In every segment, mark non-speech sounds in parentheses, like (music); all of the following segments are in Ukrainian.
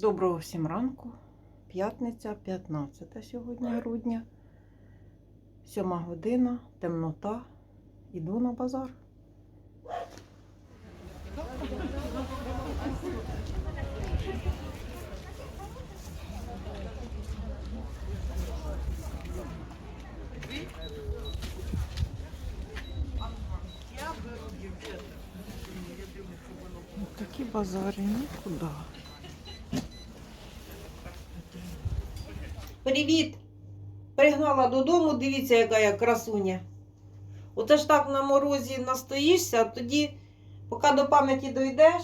Доброго всім ранку. П'ятниця, 15 сьогодні грудня. Сьома година, темнота. Іду на базар. Такі базари нікуди. Привіт! Пригнала додому, дивіться, яка я красуня. Оце ж так на морозі настоїшся, а тоді, поки до пам'яті дойдеш,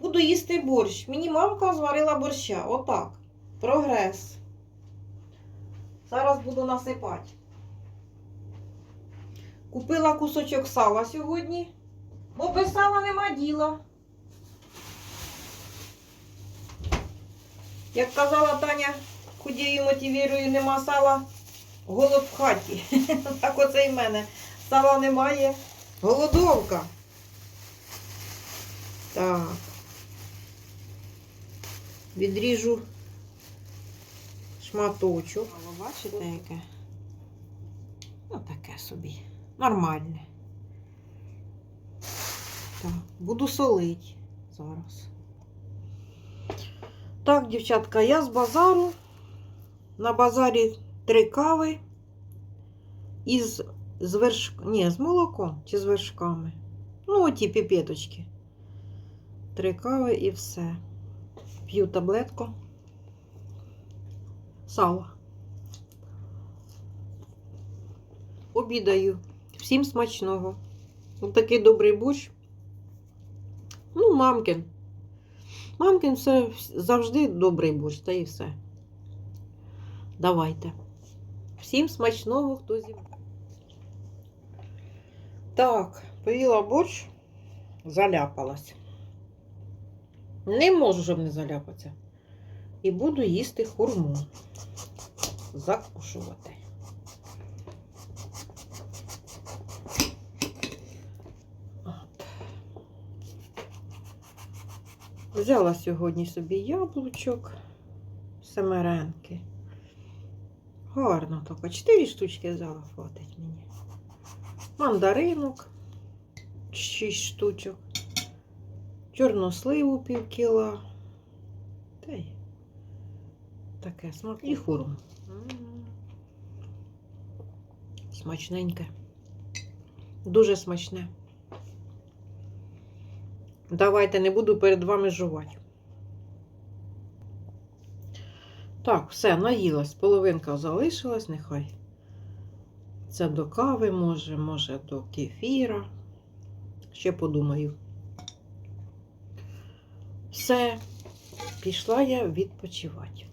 буду їсти борщ. Мені мамка зварила борща. Отак. Прогрес. Зараз буду насипати. Купила кусочок сала сьогодні, бо без сала нема діла. Як казала Таня, худію мотивірую, нема сала, голод в хаті. (laughs) Так оце і в мене. Сала немає. Голодовка. Так. Відріжу шматочок. Бачите, яке? Ну, таке собі. Нормальне. Так, буду солити зараз. Так, дівчатка, я з базару. На базарі три кави із з верш... Ні, з молоком чи з вершками. Ну, оті піпеточки. Три кави і все. П'ю таблетку. Сало. Обідаю. Всім смачного. Ось такий добрий борщ. Ну, мамкин. Мамкин все завжди добрий борщ, та і все. Давайте. Всім смачного, хто зі. Так, поїла борщ, заляпалась. Не можу, щоб не заляпатися. І буду їсти хурму. Закушувати. Взяла сьогодні собі яблучок, семеренки. Гарно так. Чотири штучки взяла, хватить мені. Мандаринок, шість штучок. Чорносливу пів кіла. Та й таке смак. І хурм. Смачненьке. Дуже смачне. Давайте не буду перед вами жувати. Так, все, наїлась. Половинка залишилась, нехай. Це до кави, може, може, до кефіра. Ще подумаю. Все, пішла я відпочивати.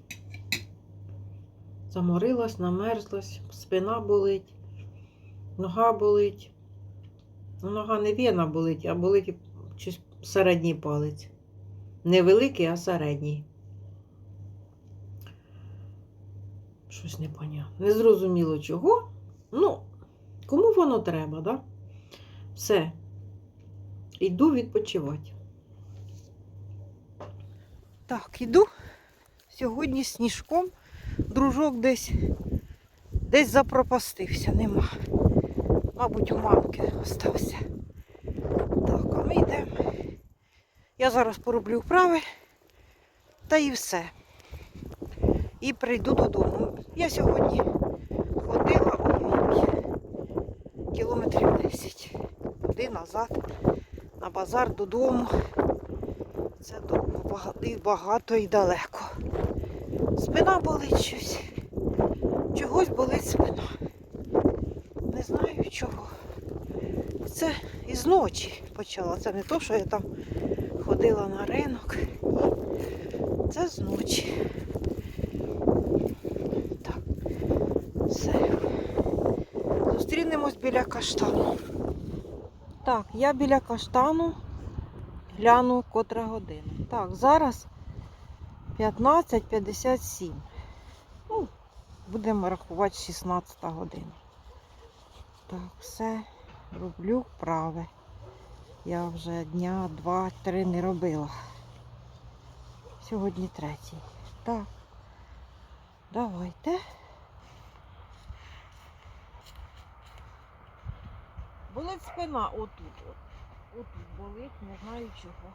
Заморилась, намерзлась, спина болить, нога болить. Ну, Нога не вена болить, а болить щось середній палець. Не великий, а середній. Щось непонятне. Не зрозуміло чого. Ну, кому воно треба, да? Все. Йду відпочивати. Так, іду. Сьогодні сніжком. Дружок десь десь запропастився, нема. Мабуть, у мамки остався. Так, а ми йдемо. Я зараз пороблю вправи та і все і прийду додому. Я сьогодні ходила ой, кілометрів 10. Туди назад, на базар додому. Це багато і далеко. Спина болить щось. Чогось болить спина. Не знаю чого. Це із ночі почала. Це не то, що я там ходила на ринок. Це з ночі. Так, все. Зустрінемось біля каштану. Так, я біля каштану гляну котра година. Так, зараз 15.57. Ну, будемо рахувати 16 година. Так, все, роблю вправи. Я вже дня, два-три не робила. Сьогодні третій. Так. Давайте. Болить спина отут. От. Отут болить, не знаю чого.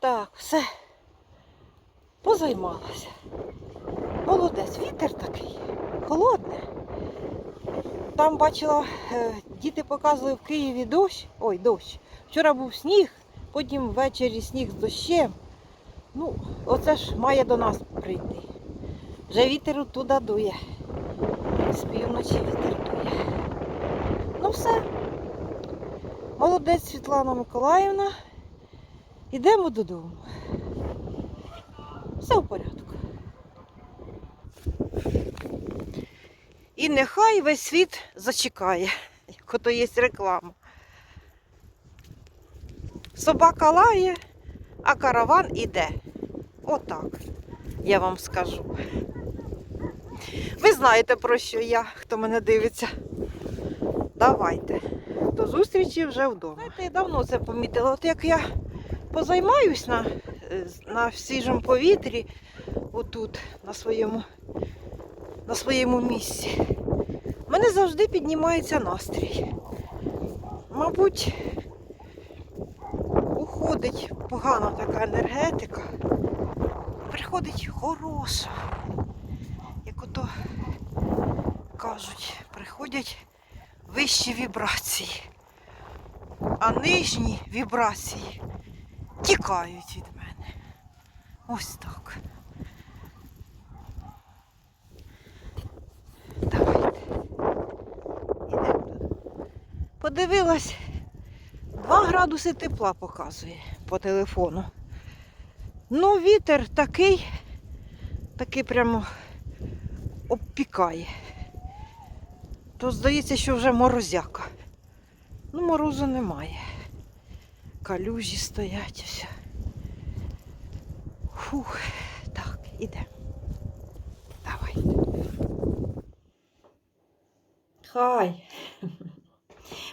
Так, все. Позаймалася. Молодець, вітер такий, холодне. Там бачила, е, діти показували в Києві дощ. Ой, дощ. Вчора був сніг, потім ввечері сніг з дощем. Ну, оце ж має до нас прийти. Вже вітер оттуда дує. З півночі вітер дує. Ну все. Молодець Світлана Миколаївна. Ідемо додому. Все в порядку. І нехай весь світ зачекає, як ото є реклама. Собака лає, а караван іде. Отак, я вам скажу. Ви знаєте, про що я, хто мене дивиться. Давайте. До зустрічі вже вдома. Знаєте, я давно це помітила. От як я позаймаюсь на, на свіжому повітрі, отут, на своєму, на своєму місці, в мене завжди піднімається настрій. Мабуть, уходить погана така енергетика, приходить хороша, як ото кажуть, приходять вищі вібрації, а нижні вібрації тікають від мене. Ось так. Давайте. Ідемо. Подивилась, 2 градуси тепла показує по телефону. Ну, вітер такий, такий прямо обпікає. То здається, що вже морозяка. Ну, морозу немає. Калюжі стоять ось. Фух, так, іде. Давай. Хай.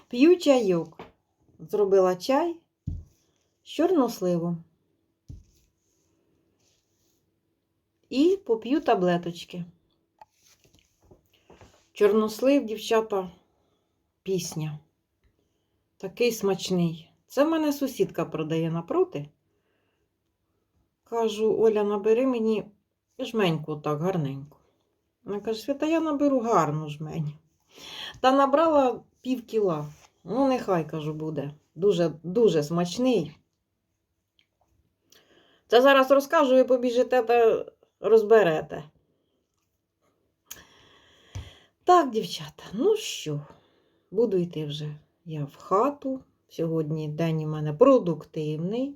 П'ю чайок. Зробила чай з чорносливом. І поп'ю таблеточки. Чорнослив, дівчата, пісня. Такий смачний. Це в мене сусідка продає напроти. Кажу, Оля, набери мені жменьку так гарненьку. Вона каже, Свята, я наберу гарну жменю. Та набрала пів кіла. Ну, нехай, кажу, буде. Дуже, дуже смачний. Це зараз розкажу, ви побіжите та розберете. Так, дівчата, ну що, буду йти вже я в хату. Сьогодні день у мене продуктивний.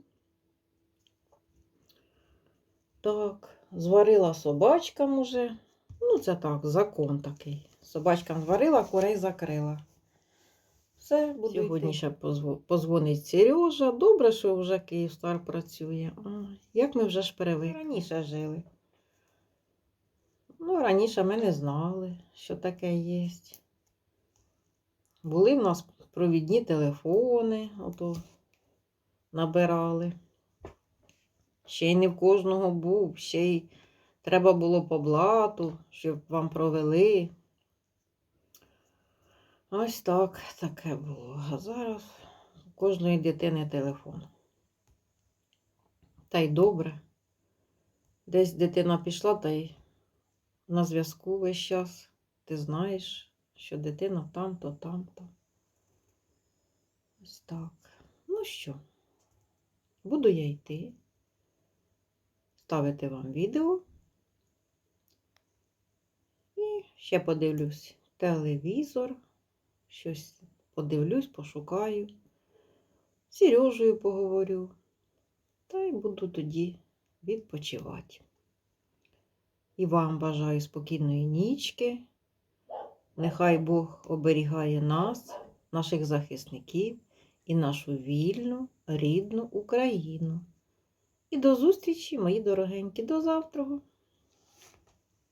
Так, зварила собачкам уже. Ну, це так, закон такий. Собачкам зварила, курей закрила. Все, буду Сьогодні йти. ще позво- позвонить Сережа. Добре, що вже Київстар працює. Ай, як ми вже ж перевикли. Раніше жили. Ну, раніше ми не знали, що таке є. Були в нас провідні телефони, ото набирали. Ще й не в кожного був, ще й треба було по блату, щоб вам провели. Ось так таке було. А зараз у кожної дитини телефон. Та й добре. Десь дитина пішла, та й на зв'язку весь час. Ти знаєш, що дитина там-то, там-то. Ось так. Ну що, буду я йти, ставити вам відео. І ще подивлюсь телевізор, щось подивлюсь, пошукаю. З Сережею поговорю. Та й буду тоді відпочивати. І вам бажаю спокійної нічки. Нехай Бог оберігає нас, наших захисників і нашу вільну, рідну Україну. І до зустрічі, мої дорогенькі, до завтра.